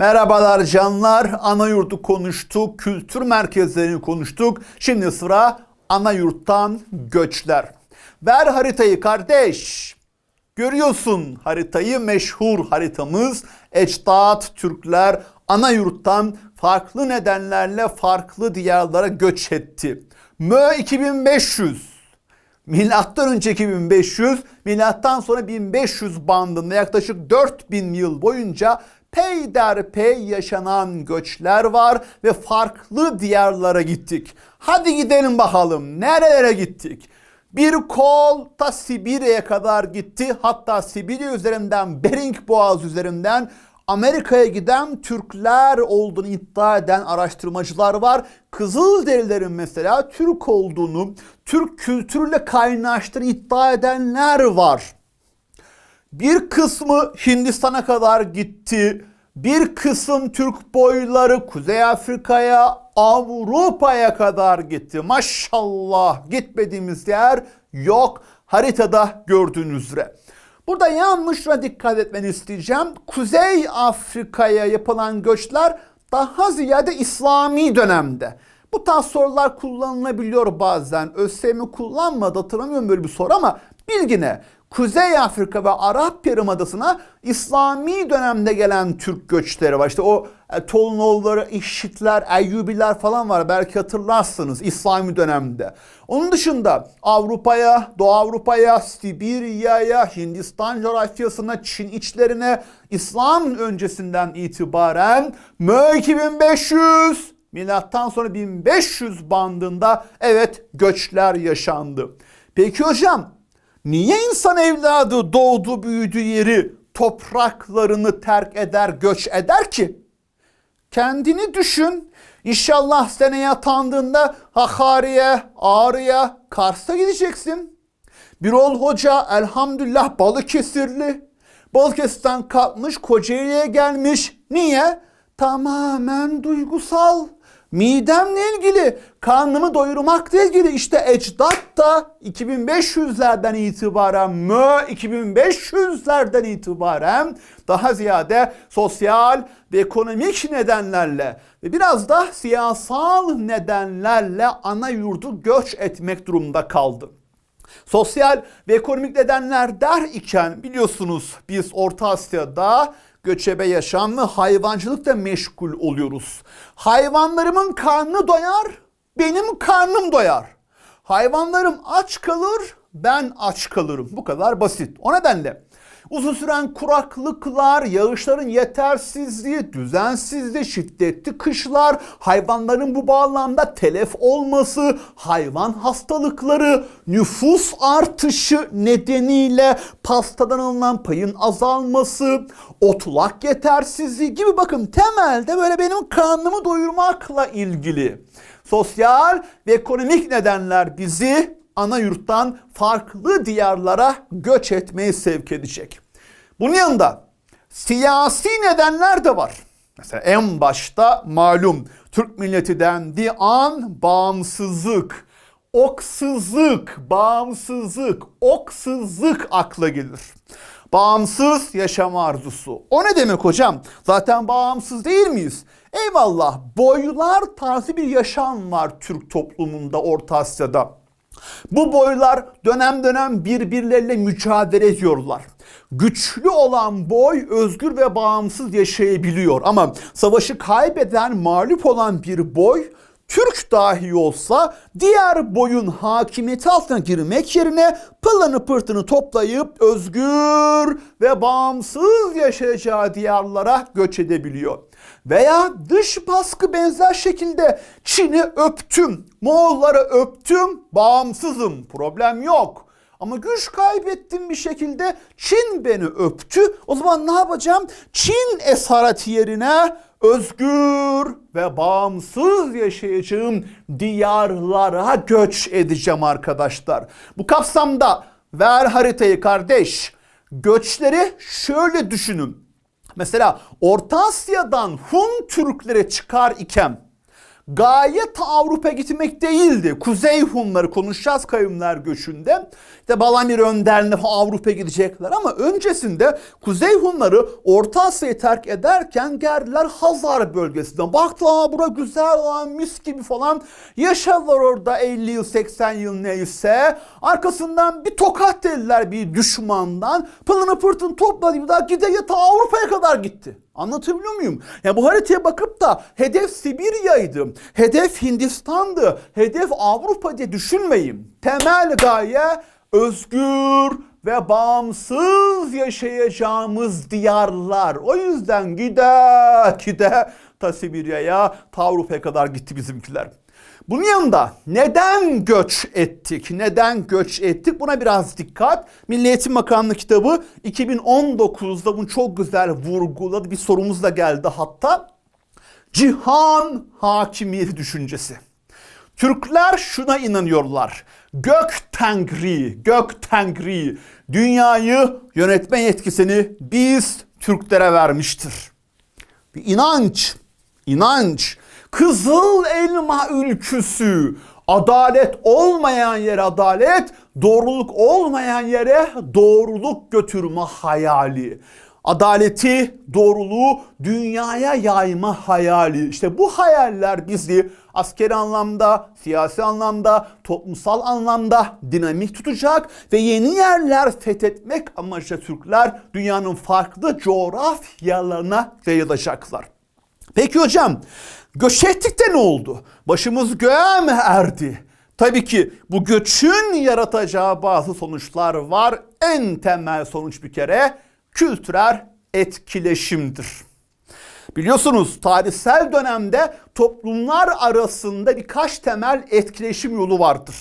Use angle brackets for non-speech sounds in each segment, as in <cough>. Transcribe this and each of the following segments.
Merhabalar canlar. Ana yurdu konuştuk, kültür merkezlerini konuştuk. Şimdi sıra ana yurttan göçler. Ver haritayı kardeş. Görüyorsun haritayı meşhur haritamız. Ecdat Türkler ana yurttan farklı nedenlerle farklı diyarlara göç etti. Mö 2500 Milattan önce 2500, milattan sonra 1500 bandında yaklaşık 4000 yıl boyunca peyderpey yaşanan göçler var ve farklı diyarlara gittik. Hadi gidelim bakalım nerelere gittik? Bir kol ta Sibirya'ya kadar gitti. Hatta Sibirya üzerinden Bering Boğazı üzerinden Amerika'ya giden Türkler olduğunu iddia eden araştırmacılar var. Kızılderililerin mesela Türk olduğunu, Türk kültürüyle kaynaştığını iddia edenler var. Bir kısmı Hindistan'a kadar gitti. Bir kısım Türk boyları Kuzey Afrika'ya, Avrupa'ya kadar gitti. Maşallah gitmediğimiz yer yok. Haritada gördüğünüz üzere. Burada yanlış şuna dikkat etmeni isteyeceğim. Kuzey Afrika'ya yapılan göçler daha ziyade İslami dönemde. Bu tarz sorular kullanılabiliyor bazen. ÖSYM kullanmadı hatırlamıyorum böyle bir soru ama bilgine. Kuzey Afrika ve Arap Yarımadası'na İslami dönemde gelen Türk göçleri var. İşte o e, Tolunoğulları, İşitler, Eyyubiler falan var. Belki hatırlarsınız İslami dönemde. Onun dışında Avrupa'ya, Doğu Avrupa'ya, Sibirya'ya, Hindistan coğrafyasına, Çin içlerine İslam öncesinden itibaren Mö 2500 Milattan sonra 1500 bandında evet göçler yaşandı. Peki hocam niye insan evladı doğdu büyüdü yeri topraklarını terk eder göç eder ki? Kendini düşün. İnşallah seneye atandığında Hakkari'ye, Ağrı'ya, Kars'a gideceksin. Birol Hoca elhamdülillah Balıkesirli. Balıkesir'den kalkmış Kocaeli'ye gelmiş. Niye? Tamamen duygusal. Midemle ilgili, karnımı doyurmakla ilgili işte ecdat da 2500'lerden itibaren, mö 2500'lerden itibaren daha ziyade sosyal ve ekonomik nedenlerle ve biraz da siyasal nedenlerle ana yurdu göç etmek durumunda kaldı. Sosyal ve ekonomik nedenler der iken biliyorsunuz biz Orta Asya'da göçebe yaşam ve hayvancılıkla meşgul oluyoruz. Hayvanlarımın karnı doyar, benim karnım doyar. Hayvanlarım aç kalır, ben aç kalırım. Bu kadar basit. O nedenle uzun süren kuraklıklar, yağışların yetersizliği, düzensizliği, şiddetli kışlar, hayvanların bu bağlamda telef olması, hayvan hastalıkları, nüfus artışı nedeniyle pastadan alınan payın azalması, otlak yetersizliği gibi bakın temelde böyle benim karnımı doyurmakla ilgili sosyal ve ekonomik nedenler bizi ana yurttan farklı diyarlara göç etmeyi sevk edecek. Bunun yanında siyasi nedenler de var. Mesela en başta malum Türk milleti dendiği an bağımsızlık, oksızlık, bağımsızlık, oksızlık akla gelir. Bağımsız yaşam arzusu. O ne demek hocam? Zaten bağımsız değil miyiz? Eyvallah boylar tarzı bir yaşam var Türk toplumunda Orta Asya'da. Bu boylar dönem dönem birbirleriyle mücadele ediyorlar. Güçlü olan boy özgür ve bağımsız yaşayabiliyor ama savaşı kaybeden mağlup olan bir boy Türk dahi olsa diğer boyun hakimiyeti altına girmek yerine pılını pırtını toplayıp özgür ve bağımsız yaşayacağı diyarlara göç edebiliyor. Veya dış baskı benzer şekilde Çin'i öptüm, Moğolları öptüm, bağımsızım, problem yok. Ama güç kaybettim bir şekilde Çin beni öptü. O zaman ne yapacağım? Çin esareti yerine özgür ve bağımsız yaşayacağım diyarlara göç edeceğim arkadaşlar. Bu kapsamda ver haritayı kardeş. Göçleri şöyle düşünün. Mesela Orta Asya'dan Hun Türkleri çıkar iken gaye ta Avrupa gitmek değildi. Kuzey Hunları konuşacağız kavimler göçünde. İşte Balamir önderliğinde Avrupa gidecekler ama öncesinde Kuzey Hunları Orta Asya'yı terk ederken geldiler Hazar bölgesinden. Baktılar bura güzel lan mis gibi falan. Yaşadılar orada 50 yıl 80 yıl neyse. Arkasından bir tokat dediler bir düşmandan. Pılını pırtını topladı bir daha gide ta Avrupa'ya kadar gitti. Anlatabiliyor muyum? Ya bu haritaya bakıp da hedef Sibirya'ydı, hedef Hindistan'dı, hedef Avrupa diye düşünmeyin. Temel gaye özgür ve bağımsız yaşayacağımız diyarlar. O yüzden gide gide ta Sibirya'ya, ta kadar gitti bizimkiler. Bunun yanında neden göç ettik? Neden göç ettik? Buna biraz dikkat. Milli Eğitim Bakanlığı kitabı 2019'da bunu çok güzel vurguladı. Bir sorumuz da geldi hatta. Cihan hakimiyeti düşüncesi. Türkler şuna inanıyorlar. Gök Tengri, Gök Tengri dünyayı yönetme yetkisini biz Türklere vermiştir. Bir inanç, inanç. Kızıl elma ülküsü. Adalet olmayan yere adalet, doğruluk olmayan yere doğruluk götürme hayali. Adaleti, doğruluğu dünyaya yayma hayali. İşte bu hayaller bizi askeri anlamda, siyasi anlamda, toplumsal anlamda dinamik tutacak ve yeni yerler fethetmek amacıyla Türkler dünyanın farklı coğrafyalarına yayılacaklar. Peki hocam göç ettik de ne oldu? Başımız göğe mi erdi? Tabii ki bu göçün yaratacağı bazı sonuçlar var. En temel sonuç bir kere kültürel etkileşimdir. Biliyorsunuz tarihsel dönemde toplumlar arasında birkaç temel etkileşim yolu vardır.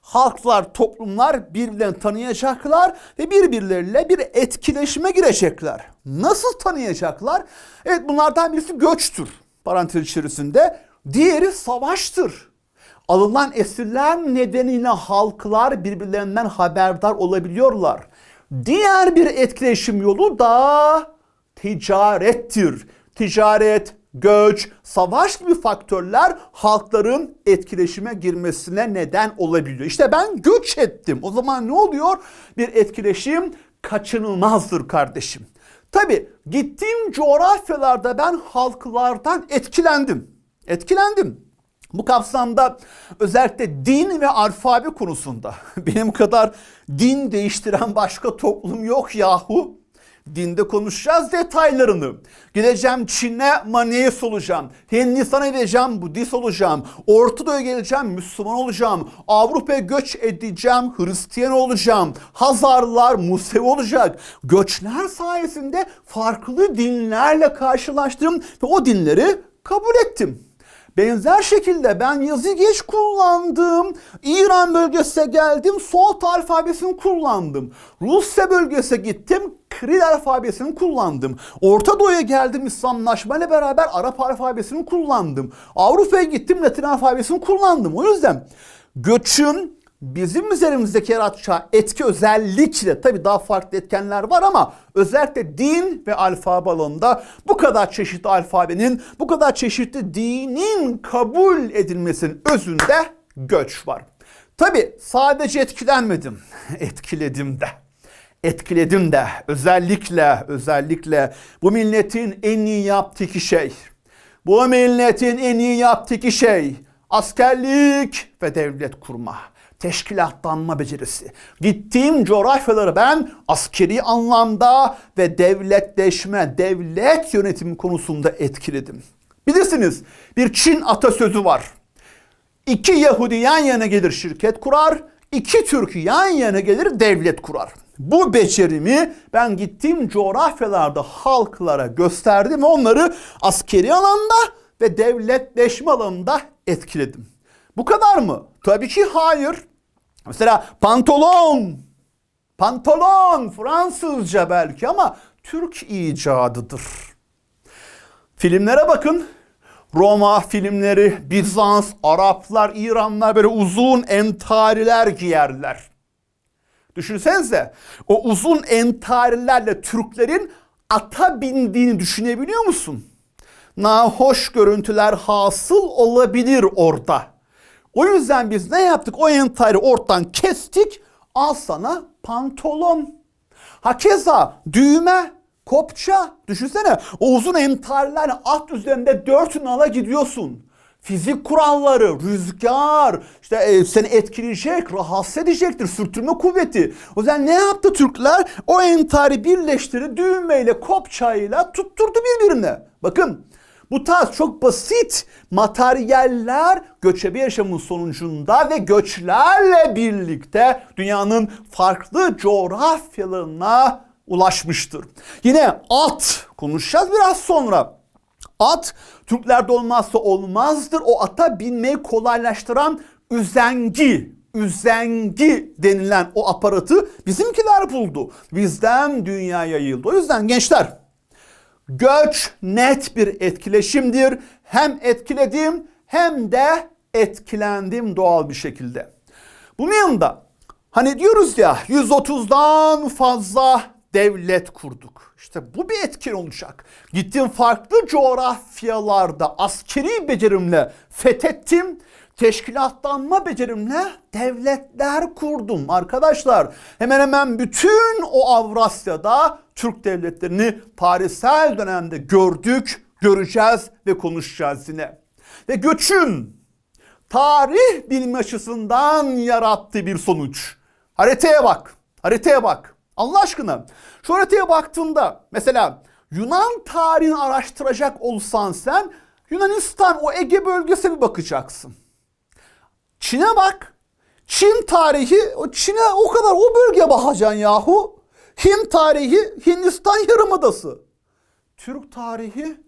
Halklar, toplumlar birbirlerini tanıyacaklar ve birbirleriyle bir etkileşime girecekler. Nasıl tanıyacaklar? Evet bunlardan birisi göçtür parantez içerisinde. Diğeri savaştır. Alınan esirler nedeniyle halklar birbirlerinden haberdar olabiliyorlar. Diğer bir etkileşim yolu da ticarettir. Ticaret, göç, savaş gibi faktörler halkların etkileşime girmesine neden olabiliyor. İşte ben göç ettim. O zaman ne oluyor? Bir etkileşim kaçınılmazdır kardeşim. Tabi gittiğim coğrafyalarda ben halklardan etkilendim. Etkilendim. Bu kapsamda özellikle din ve alfabe konusunda <laughs> benim kadar din değiştiren başka toplum yok yahu. Dinde konuşacağız detaylarını. Gideceğim Çin'e Maneist olacağım. Hindistan'a gideceğim Budist olacağım. Orta Doğu'ya geleceğim Müslüman olacağım. Avrupa'ya göç edeceğim Hristiyan olacağım. Hazarlar Musevi olacak. Göçler sayesinde farklı dinlerle karşılaştım ve o dinleri kabul ettim. Benzer şekilde ben yazı geç kullandım. İran bölgesine geldim. Solt alfabesini kullandım. Rusya bölgesine gittim. Kiril alfabesini kullandım. Orta Doğu'ya geldim İslamlaşma ile beraber Arap alfabesini kullandım. Avrupa'ya gittim Latin alfabesini kullandım. O yüzden göçün bizim üzerimizdeki yaratacağı etki özellikle tabi daha farklı etkenler var ama özellikle din ve alfabe alanında bu kadar çeşitli alfabenin, bu kadar çeşitli dinin kabul edilmesinin özünde göç var. Tabi sadece etkilenmedim, <laughs> etkiledim de. Etkiledim de özellikle özellikle bu milletin en iyi yaptığı iki şey. Bu milletin en iyi yaptığı iki şey askerlik ve devlet kurma teşkilatlanma becerisi. Gittiğim coğrafyaları ben askeri anlamda ve devletleşme, devlet yönetimi konusunda etkiledim. Bilirsiniz bir Çin atasözü var. İki Yahudi yan yana gelir şirket kurar, iki Türk yan yana gelir devlet kurar. Bu becerimi ben gittiğim coğrafyalarda halklara gösterdim onları askeri alanda ve devletleşme alanında etkiledim. Bu kadar mı? Tabii ki hayır. Mesela pantolon. Pantolon Fransızca belki ama Türk icadıdır. Filmlere bakın. Roma filmleri, Bizans, Araplar, İranlar böyle uzun entariler giyerler. Düşünsenize o uzun entarilerle Türklerin ata bindiğini düşünebiliyor musun? nahoş görüntüler hasıl olabilir orada. O yüzden biz ne yaptık? O entari ortadan kestik. Al sana pantolon. Hakeza düğme, kopça. Düşünsene o uzun entarlar at üzerinde dört nala gidiyorsun. Fizik kuralları, rüzgar, işte e, seni etkileyecek, rahatsız edecektir, sürtünme kuvveti. O yüzden ne yaptı Türkler? O entari birleştirdi, düğmeyle, kopçayla tutturdu birbirine. Bakın bu tarz çok basit materyaller göçebe yaşamın sonucunda ve göçlerle birlikte dünyanın farklı coğrafyalarına ulaşmıştır. Yine at konuşacağız biraz sonra. At Türklerde olmazsa olmazdır. O ata binmeyi kolaylaştıran üzengi, üzengi denilen o aparatı bizimkiler buldu. Bizden dünya yayıldı. O yüzden gençler Göç net bir etkileşimdir. Hem etkiledim hem de etkilendim doğal bir şekilde. Bunun yanında hani diyoruz ya 130'dan fazla devlet kurduk. İşte bu bir etkin olacak. Gittim farklı coğrafyalarda askeri becerimle fethettim. Teşkilatlanma becerimle devletler kurdum arkadaşlar. Hemen hemen bütün o Avrasya'da Türk devletlerini tarihsel dönemde gördük, göreceğiz ve konuşacağız yine. Ve göçün tarih bilimi açısından yarattığı bir sonuç. Haritaya bak, haritaya bak. Allah aşkına şu haritaya baktığında mesela Yunan tarihini araştıracak olsan sen Yunanistan o Ege bölgesine bir bakacaksın. Çin'e bak. Çin tarihi, o Çin'e o kadar o bölgeye bakacaksın yahu. Hint tarihi, Hindistan yarımadası. Türk tarihi,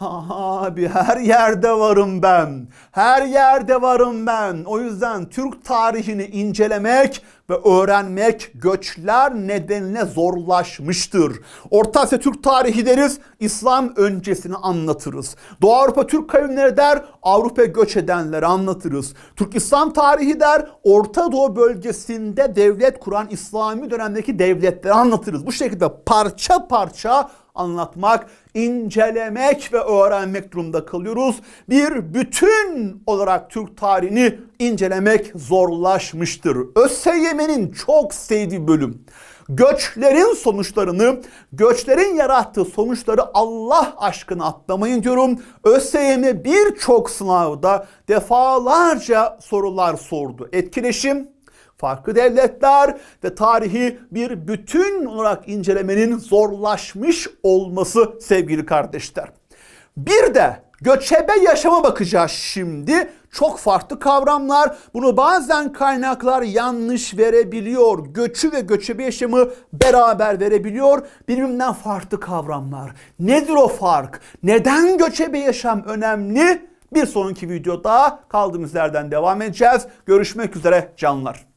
Abi her yerde varım ben. Her yerde varım ben. O yüzden Türk tarihini incelemek ve öğrenmek göçler nedeniyle zorlaşmıştır. Orta Asya Türk tarihi deriz, İslam öncesini anlatırız. Doğu Avrupa Türk kavimleri der, Avrupa göç edenleri anlatırız. Türk İslam tarihi der, Orta Doğu bölgesinde devlet kuran İslami dönemdeki devletleri anlatırız. Bu şekilde parça parça anlatmak, incelemek ve öğrenmek durumunda kalıyoruz. Bir bütün olarak Türk tarihini incelemek zorlaşmıştır. ÖSYM'nin çok sevdiği bölüm. Göçlerin sonuçlarını, göçlerin yarattığı sonuçları Allah aşkına atlamayın diyorum. ÖSYM birçok sınavda defalarca sorular sordu. Etkileşim, farklı devletler ve tarihi bir bütün olarak incelemenin zorlaşmış olması sevgili kardeşler. Bir de göçebe yaşama bakacağız şimdi. Çok farklı kavramlar. Bunu bazen kaynaklar yanlış verebiliyor. Göçü ve göçebe yaşamı beraber verebiliyor. Birbirinden farklı kavramlar. Nedir o fark? Neden göçebe yaşam önemli? Bir sonraki videoda kaldığımız yerden devam edeceğiz. Görüşmek üzere canlar.